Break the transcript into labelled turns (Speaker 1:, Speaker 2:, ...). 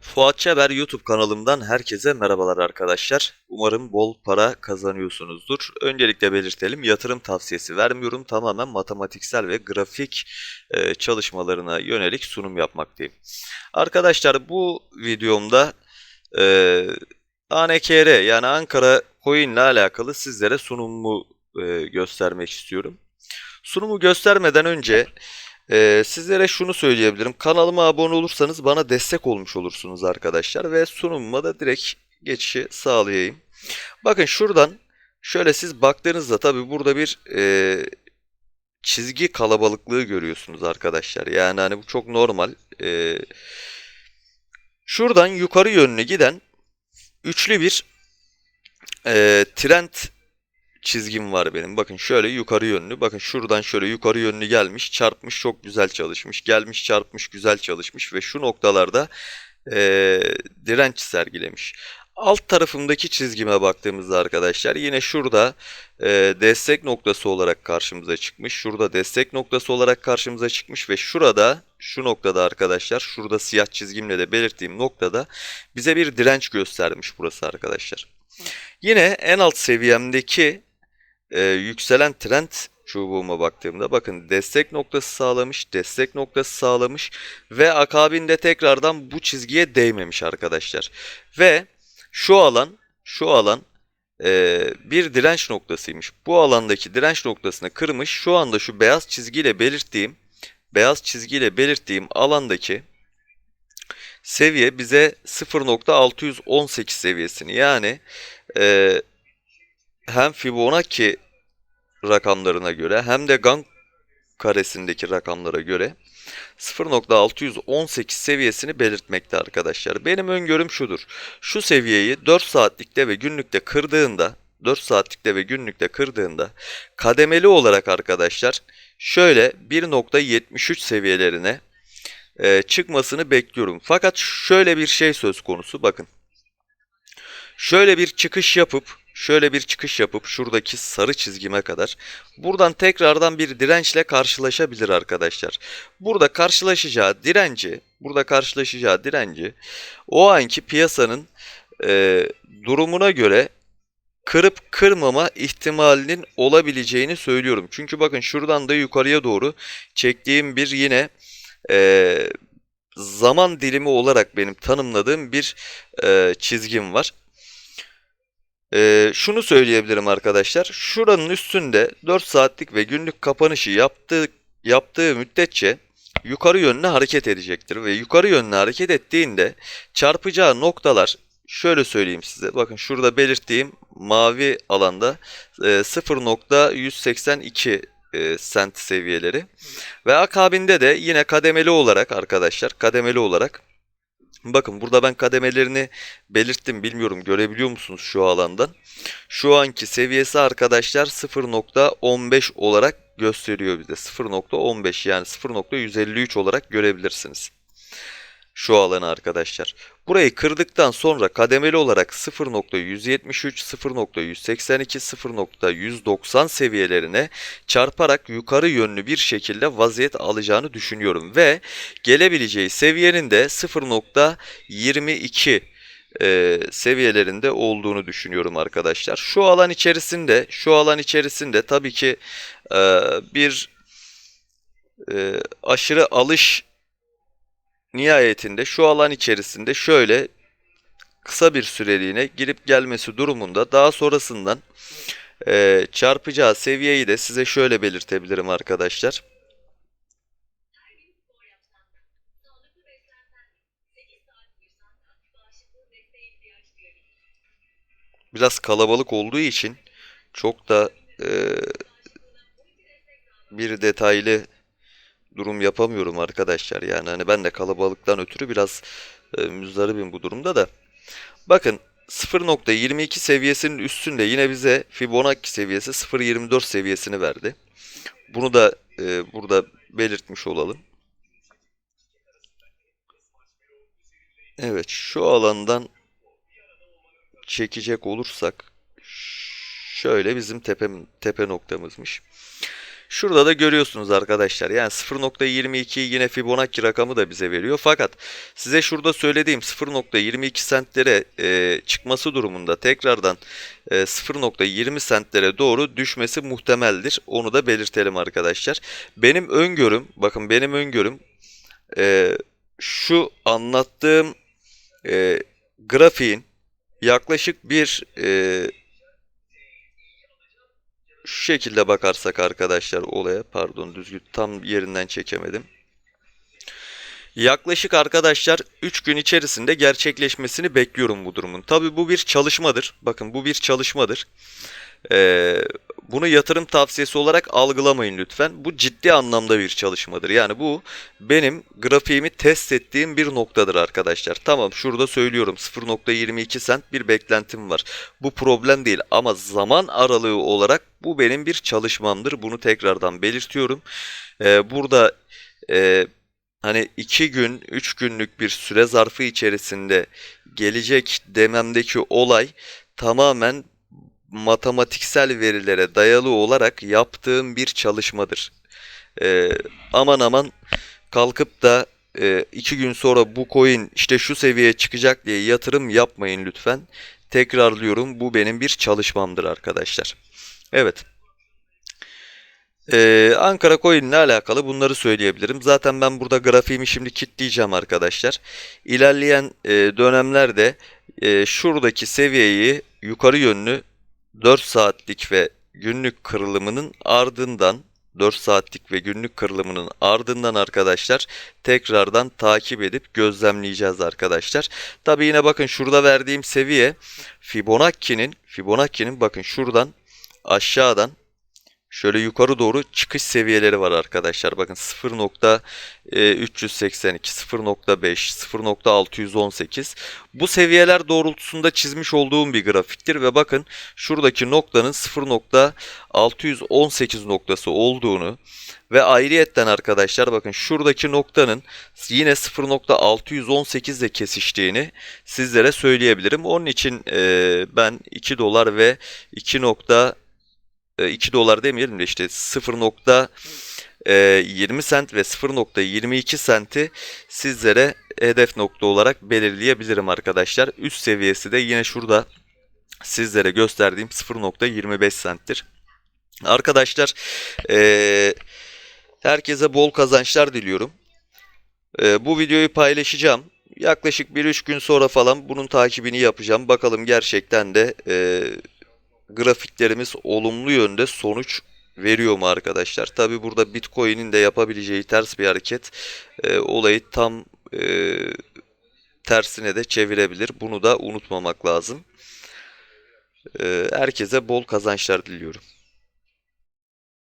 Speaker 1: Fuat Çeber YouTube kanalımdan herkese merhabalar arkadaşlar. Umarım bol para kazanıyorsunuzdur. Öncelikle belirtelim yatırım tavsiyesi vermiyorum. Tamamen matematiksel ve grafik e, çalışmalarına yönelik sunum yapmaktayım. Arkadaşlar bu videomda e, ANKR yani Ankara Coin ile alakalı sizlere sunumumu e, göstermek istiyorum. Sunumu göstermeden önce ee, sizlere şunu söyleyebilirim. Kanalıma abone olursanız bana destek olmuş olursunuz arkadaşlar. Ve sunumuma da direkt geçişi sağlayayım. Bakın şuradan şöyle siz baktığınızda tabi burada bir e, çizgi kalabalıklığı görüyorsunuz arkadaşlar. Yani hani bu çok normal. E, şuradan yukarı yönlü giden üçlü bir e, trend çizgim var benim. Bakın şöyle yukarı yönlü. Bakın şuradan şöyle yukarı yönlü gelmiş. Çarpmış çok güzel çalışmış. Gelmiş çarpmış güzel çalışmış. Ve şu noktalarda eee, direnç sergilemiş. Alt tarafımdaki çizgime baktığımızda arkadaşlar yine şurada eee, destek noktası olarak karşımıza çıkmış. Şurada destek noktası olarak karşımıza çıkmış ve şurada şu noktada arkadaşlar şurada siyah çizgimle de belirttiğim noktada bize bir direnç göstermiş burası arkadaşlar. Yine en alt seviyemdeki e, yükselen trend çubuğuma baktığımda bakın destek noktası sağlamış, destek noktası sağlamış ve akabinde tekrardan bu çizgiye değmemiş arkadaşlar. Ve şu alan, şu alan e, bir direnç noktasıymış. Bu alandaki direnç noktasını kırmış. Şu anda şu beyaz çizgiyle belirttiğim, beyaz çizgiyle belirttiğim alandaki seviye bize 0.618 seviyesini yani e, hem Fibonacci rakamlarına göre hem de Gantt karesindeki rakamlara göre 0.618 seviyesini belirtmekte arkadaşlar. Benim öngörüm şudur. Şu seviyeyi 4 saatlikte ve günlükte kırdığında 4 saatlikte ve günlükte kırdığında kademeli olarak arkadaşlar şöyle 1.73 seviyelerine e, çıkmasını bekliyorum. Fakat şöyle bir şey söz konusu bakın. Şöyle bir çıkış yapıp şöyle bir çıkış yapıp şuradaki sarı çizgime kadar buradan tekrardan bir dirençle karşılaşabilir arkadaşlar. Burada karşılaşacağı direnci, burada karşılaşacağı direnci o anki piyasanın e, durumuna göre kırıp kırmama ihtimalinin olabileceğini söylüyorum. Çünkü bakın şuradan da yukarıya doğru çektiğim bir yine e, zaman dilimi olarak benim tanımladığım bir e, çizgim var. Ee, şunu söyleyebilirim arkadaşlar. Şuranın üstünde 4 saatlik ve günlük kapanışı yaptığı, yaptığı müddetçe yukarı yönlü hareket edecektir. Ve yukarı yönlü hareket ettiğinde çarpacağı noktalar şöyle söyleyeyim size. Bakın şurada belirttiğim mavi alanda e, 0.182 e, sent seviyeleri. Ve akabinde de yine kademeli olarak arkadaşlar kademeli olarak Bakın burada ben kademelerini belirttim. Bilmiyorum görebiliyor musunuz şu alandan. Şu anki seviyesi arkadaşlar 0.15 olarak gösteriyor bize. 0.15 yani 0.153 olarak görebilirsiniz şu alanı arkadaşlar. Burayı kırdıktan sonra kademeli olarak 0.173, 0.182, 0.190 seviyelerine çarparak yukarı yönlü bir şekilde vaziyet alacağını düşünüyorum. Ve gelebileceği seviyenin de 0.22 e, seviyelerinde olduğunu düşünüyorum arkadaşlar. Şu alan içerisinde, şu alan içerisinde tabii ki e, bir e, aşırı alış nihayetinde şu alan içerisinde şöyle kısa bir süreliğine girip gelmesi durumunda daha sonrasından e, çarpacağı seviyeyi de size şöyle belirtebilirim arkadaşlar. Biraz kalabalık olduğu için çok da e, bir detaylı durum yapamıyorum arkadaşlar. Yani hani ben de kalabalıktan ötürü biraz e, müzdaribim bu durumda da. Bakın 0.22 seviyesinin üstünde yine bize Fibonacci seviyesi 0.24 seviyesini verdi. Bunu da e, burada belirtmiş olalım. Evet şu alandan çekecek olursak şöyle bizim tepe, tepe noktamızmış. Şurada da görüyorsunuz arkadaşlar. Yani 0.22 yine Fibonacci rakamı da bize veriyor. Fakat size şurada söylediğim 0.22 sentlere e, çıkması durumunda tekrardan e, 0.20 sentlere doğru düşmesi muhtemeldir. Onu da belirtelim arkadaşlar. Benim öngörüm, bakın benim öngörüm e, şu anlattığım e, grafiğin yaklaşık bir e, şu şekilde bakarsak arkadaşlar olaya pardon düzgün tam yerinden çekemedim. Yaklaşık arkadaşlar 3 gün içerisinde gerçekleşmesini bekliyorum bu durumun. Tabi bu bir çalışmadır. Bakın bu bir çalışmadır. Ee, bunu yatırım tavsiyesi olarak algılamayın lütfen. Bu ciddi anlamda bir çalışmadır. Yani bu benim grafiğimi test ettiğim bir noktadır arkadaşlar. Tamam şurada söylüyorum 0.22 sent bir beklentim var. Bu problem değil ama zaman aralığı olarak bu benim bir çalışmamdır. Bunu tekrardan belirtiyorum. Ee, burada e, hani 2 gün 3 günlük bir süre zarfı içerisinde gelecek dememdeki olay tamamen matematiksel verilere dayalı olarak yaptığım bir çalışmadır. Ee, aman aman kalkıp da e, iki gün sonra bu coin işte şu seviyeye çıkacak diye yatırım yapmayın lütfen. Tekrarlıyorum bu benim bir çalışmamdır arkadaşlar. Evet. Ee, Ankara Coin ile alakalı bunları söyleyebilirim. Zaten ben burada grafiğimi şimdi kilitleyeceğim arkadaşlar. İlerleyen e, dönemlerde e, şuradaki seviyeyi yukarı yönlü 4 saatlik ve günlük kırılımının ardından 4 saatlik ve günlük kırılımının ardından arkadaşlar tekrardan takip edip gözlemleyeceğiz arkadaşlar. Tabi yine bakın şurada verdiğim seviye Fibonacci'nin Fibonacci'nin bakın şuradan aşağıdan Şöyle yukarı doğru çıkış seviyeleri var arkadaşlar. Bakın 0.382, 0.5, 0.618. Bu seviyeler doğrultusunda çizmiş olduğum bir grafiktir ve bakın şuradaki noktanın 0.618 noktası olduğunu ve ayrıyetten arkadaşlar bakın şuradaki noktanın yine 0.618 ile kesiştiğini sizlere söyleyebilirim. Onun için e, ben 2 dolar ve 2. 2 dolar demeyelim de işte 0.20 sent ve 0.22 senti sizlere hedef nokta olarak belirleyebilirim arkadaşlar. Üst seviyesi de yine şurada sizlere gösterdiğim 0.25 senttir. Arkadaşlar eee, herkese bol kazançlar diliyorum. Eee, bu videoyu paylaşacağım. Yaklaşık 1-3 gün sonra falan bunun takibini yapacağım. Bakalım gerçekten de eee grafiklerimiz olumlu yönde sonuç veriyor mu arkadaşlar? Tabi burada Bitcoin'in de yapabileceği ters bir hareket e, olayı tam e, tersine de çevirebilir. Bunu da unutmamak lazım. E, herkese bol kazançlar diliyorum.